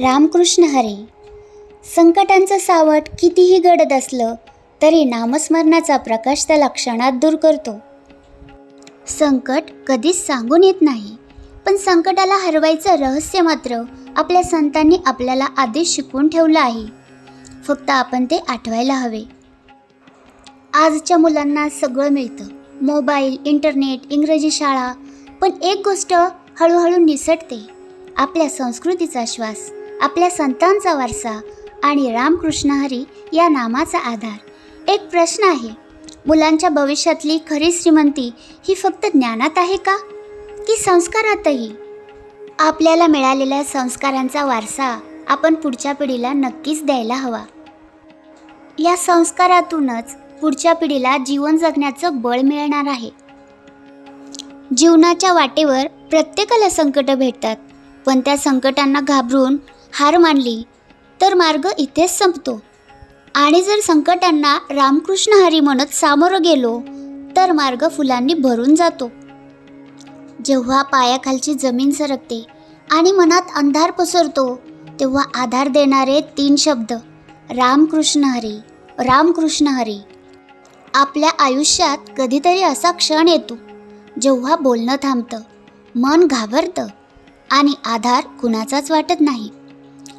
रामकृष्ण हरी. संकटांचं सावट कितीही गडद असलं तरी नामस्मरणाचा प्रकाश त्याला क्षणात दूर करतो. संकट कधीच सांगून येत नाही पण संकटाला हरवायचं रहस्य मात्र आपल्या संतांनी आपल्याला आधीच शिकवून ठेवलं आहे. फक्त आपण ते आठवायला हवे. आजच्या मुलांना सगळं मिळतं. मोबाईल इंटरनेट इंग्रजी शाळा पण एक गोष्ट हळूहळू निसटते. आपल्या संस्कृतीचा श्वास. आपल्या संतांचा वारसा आणि रामकृष्ण हरी या नामाचा आधार. एक प्रश्न आहे मुलांच्या भविष्यातली खरी श्रीमंती ही फक्त ज्ञानात आहे का? की संस्कारातही? आपल्याला मिळालेल्या संस्कारांचा वारसा आपण पुढच्या पिढीला नक्कीच द्यायला हवा. या संस्कारातूनच पुढच्या पिढीला जीवन जगण्याचं बळ मिळणार आहे. जीवनाच्या वाटेवर प्रत्येकाला संकट भेटतात पण त्या संकटांना घाबरून हार मानली तर मार्ग इथेच संपतो. आणि जर संकटांना रामकृष्ण हरी म्हणत सामोरं गेलो तर मार्ग फुलांनी भरून जातो. जेव्हा पायाखालची जमीन सरकते आणि मनात अंधार पसरतो तेव्हा आधार देणारे तीन शब्द रामकृष्ण हरी रामकृष्ण हरी. आपल्या आयुष्यात कधीतरी असा क्षण येतो जेव्हा बोलणं थांबतं मन घाबरतं आणि आधार कुणाचाच वाटत नाही.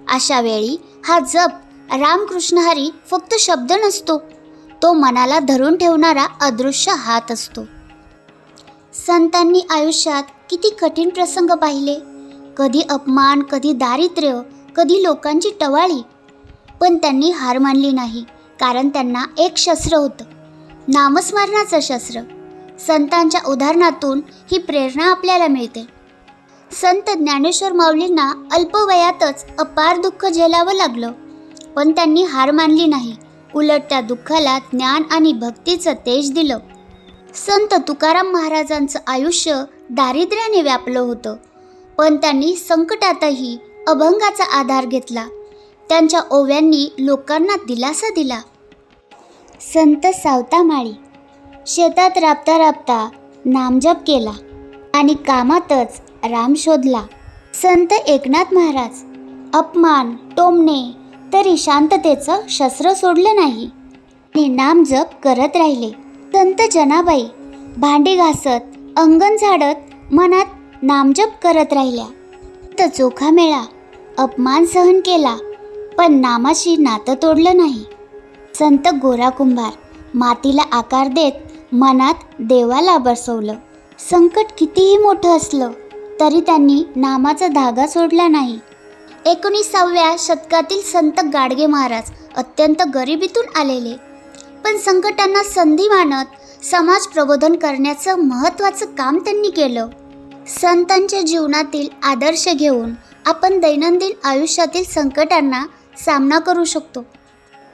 अशा वेळी हा जप रामकृष्ण हरी फक्त शब्द नसतो. तो मनाला धरून ठेवणारा अदृश्य हात असतो. संतांनी आयुष्यात किती कठीण प्रसंग पाहिले. कधी अपमान कधी दारिद्र्य कधी लोकांची टवाळी. पण त्यांनी हार मानली नाही कारण त्यांना एक शस्त्र होतं. नामस्मरणाचं शस्त्र. संतांच्या उदाहरणातून ही प्रेरणा आपल्याला मिळते. संत ज्ञानेश्वर माऊलींना अल्पवयातच अपार दुःख झेलावं लागलं. पण त्यांनी हार मानली नाही. उलट त्या दुःखाला ज्ञान आणि भक्तीचं तेज दिलं. संत तुकाराम महाराजांचं आयुष्य दारिद्र्याने व्यापलं होतं. पण त्यांनी संकटातही अभंगाचा आधार घेतला. त्यांच्या ओव्यांनी लोकांना दिलासा दिला. संत सावतामाळी शेतात राबता राबता नामजप केला आणि कामातच राम शोधला. संत एकनाथ महाराज अपमान टोमणे तरी शांततेचं शस्त्र सोडलं नाही. आणि नामजप करत राहिले. संत जनाबाई भांडी घासत अंगण झाडत मनात नामजप करत राहिल्या. तर चोखा मेळा अपमान सहन केला पण नामाशी नातं तोडलं नाही. संत गोरा कुंभार मातीला आकार देत मनात देवाला बसवलं. संकट कितीही मोठं असलं तरी त्यांनी नामाचा धागा सोडला नाही. एकोणीसाव्या शतकातील संत गाडगे महाराज अत्यंत गरिबीतून आलेले. पण संकटांना संधी मानत समाज प्रबोधन करण्याचं महत्त्वाचं काम त्यांनी केलं. संतांच्या जीवनातील आदर्श घेऊन आपण दैनंदिन आयुष्यातील संकटांना सामना करू शकतो.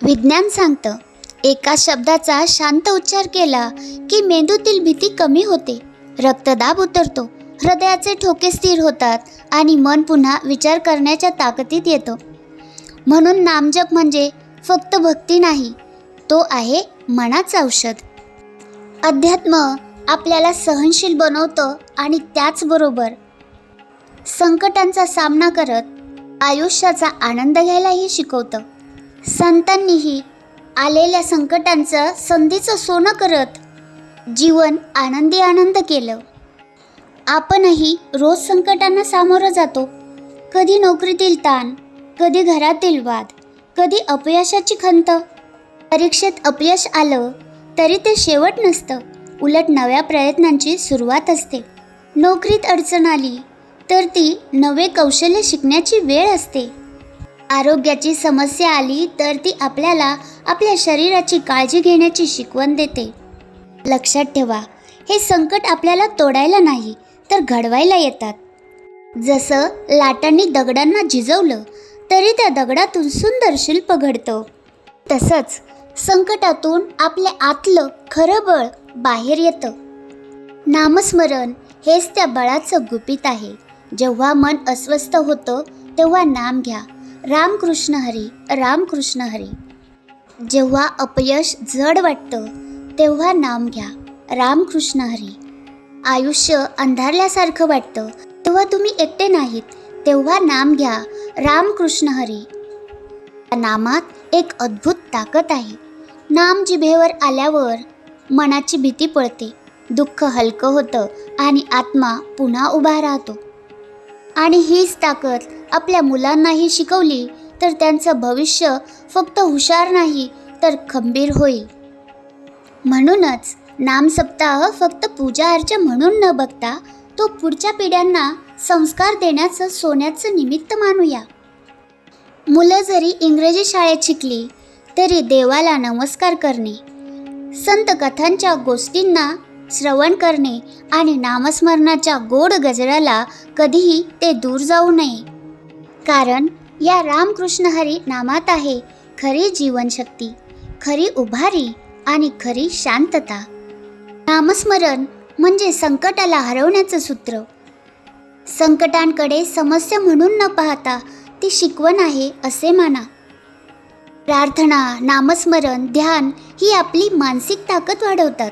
विज्ञान सांगतं एका शब्दाचा शांत उच्चार केला की मेंदूतील भीती कमी होते. रक्तदाब उतरतो. हृदयाचे ठोके स्थिर होतात आणि मन पुन्हा विचार करण्याच्या ताकदीत येतं. म्हणून नामजप म्हणजे फक्त भक्ती नाही तो आहे मनाचं औषध. अध्यात्म आपल्याला सहनशील बनवतं आणि त्याचबरोबर संकटांचा सामना करत आयुष्याचा आनंद घ्यायलाही शिकवतं. संतांनीही आलेल्या संकटांचं संधीचं सोनं करत जीवन आनंदी आनंद केलं. आपणही रोज संकटांना सामोरं जातो. कधी नोकरीतील ताण कधी घरातील वाद कधी अपयशाची खंत. परीक्षेत अपयश आलं तरी ते शेवट नसतं. उलट नव्या प्रयत्नांची सुरुवात असते. नोकरीत अडचण आली तर ती नवे कौशल्य शिकण्याची वेळ असते. आरोग्याची समस्या आली तर ती आपल्याला आपल्या शरीराची काळजी घेण्याची शिकवण देते. लक्षात ठेवा हे संकट आपल्याला तोडायला नाही तर घडवायला येतात. जसं लाटांनी दगडांना झिजवलं तरी त्या दगडातून सुंदर शिल्प घडतं. तसंच संकटातून आपले आतलं खरं बळ बाहेर येतं. नामस्मरण हेच त्या बळाचं गुपित आहे. जेव्हा मन अस्वस्थ होतं तेव्हा नाम घ्या. रामकृष्ण हरी रामकृष्ण हरी. जेव्हा अपयश जड वाटतं तेव्हा नाम घ्या. रामकृष्ण हरी. आयुष्य अंधारल्यासारखं वाटतं. तेव्हा तुम्ही एकटे नाहीत तेव्हा नाम घ्या. रामकृष्ण हरी. या नामात एक अद्भुत ताकद आहे. नाम जिभेवर आल्यावर मनाची भीती पळते दुःख हलकं होतं आणि आत्मा पुन्हा उभा राहतो. आणि हीच ताकद आपल्या मुलांनाही शिकवली तर त्यांचं भविष्य फक्त हुशार नाही तर खंबीर होईल. म्हणूनच नामसप्ताह फक्त पूजा अर्चा म्हणून न बघता तो पुढच्या पिढ्यांना संस्कार देण्याचं सोन्याचं निमित्त मानूया. मुलं जरी इंग्रजी शाळेत शिकली तरी देवाला नमस्कार करणे संत कथांच्या गोष्टींना श्रवण करणे आणि नामस्मरणाच्या गोड गजराला कधीही ते दूर जाऊ नये. कारण या रामकृष्ण हरी नामात आहे खरी जीवनशक्ती खरी उभारी आणि खरी शांतता. नामस्मरण म्हणजे संकटाला हरवण्याचं सूत्र. संकटांकडे समस्या म्हणून न पाहता ती शिकवण आहे असे माना. प्रार्थना नामस्मरण ध्यान ही आपली मानसिक ताकद वाढवतात.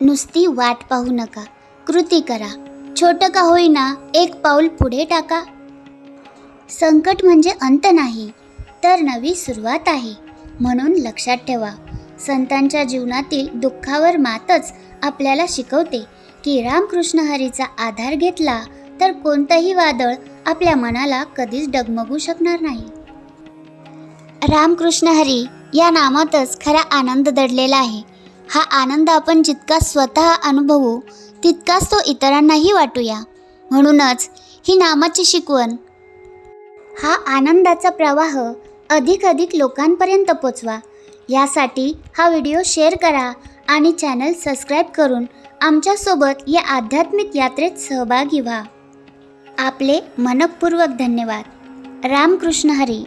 नुसती वाट पाहू नका कृती करा. छोटं का होईना एक पाऊल पुढे टाका. संकट म्हणजे अंत नाही तर नवी सुरुवात आहे म्हणून लक्षात ठेवा. संतांच्या जीवनातील दुःखावर मातच आपल्याला शिकवते की रामकृष्ण हरीचा आधार घेतला तर कोणतंही वादळ आपल्या मनाला कधीच डगमगू शकणार नाही. रामकृष्ण हरी या नामातच खरा आनंद दडलेला आहे. हा आनंद आपण जितका स्वतः अनुभवू तितकाच तो इतरांनाही वाटूया. म्हणूनच ही नामाची शिकवण हा आनंदाचा प्रवाह अधिक अधिक लोकांपर्यंत पोचवा. यासाठी हा व्हिडिओ शेअर करा आणि चॅनल सबस्क्राईब करून आमच्यासोबत या आध्यात्मिक यात्रेत सहभागी व्हा. आपले मनपूर्वक धन्यवाद. रामकृष्ण हरी.